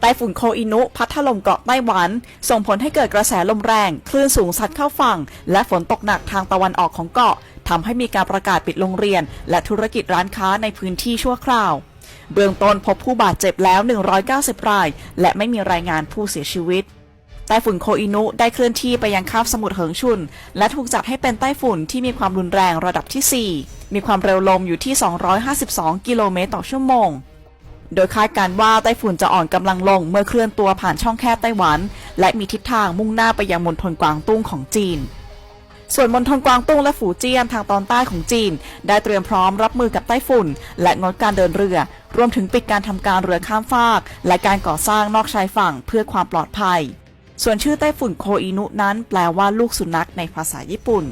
ไต้ฝุ่นโคอินุ พัดถล่มเกาะไต้หวัน ส่งผลให้เกิดกระแสลมแรง คลื่นสูงซัดเข้าฝั่ง และฝนตกหนักทางตะวันออกของเกาะทำให้มีการประกาศปิดโรงเรียน และธุรกิจร้านค้าในพื้นที่ชั่วคราว เบื้องต้นพบผู้บาดเจ็บแล้ว 190 ราย และไม่มีรายงานผู้เสียชีวิตไต้ฝุ่นโคอินุได้เคลื่อนที่ไปยังคาบสมุทรเหิงชุน และถูกจัดให้เป็นไต้ฝุ่นที่มีความรุนแรงระดับที่ 4 มีความเร็วลมอยู่ที่ 252 กิโลเมตรต่อชั่วโมง โดยคาดการ์ว่าไต้ฝุ่นจะอ่อนกำลังลงเมื่อเคลื่อนตัวผ่านช่องแคบไต้หวัน และมีทิศทางมุ่งหน้าไปยังมณฑลกวางตุ้งของจีน ส่วนมณฑลกวางตุ้งและฝูเจี้ยนทางตอนใต้ของจีน ได้เตรียมพร้อมรับมือกับไต้ฝุ่น และงดการเดินเรือ รวมถึงปิดการทำการเรือข้ามฟาก และการก่อสร้างนอกชายฝั่งเพื่อความปลอดภัย ส่วนชื่อไต้ฝุ่นโคอินุนั้น แปลว่าลูกสุนัขในภาษาญี่ปุ่น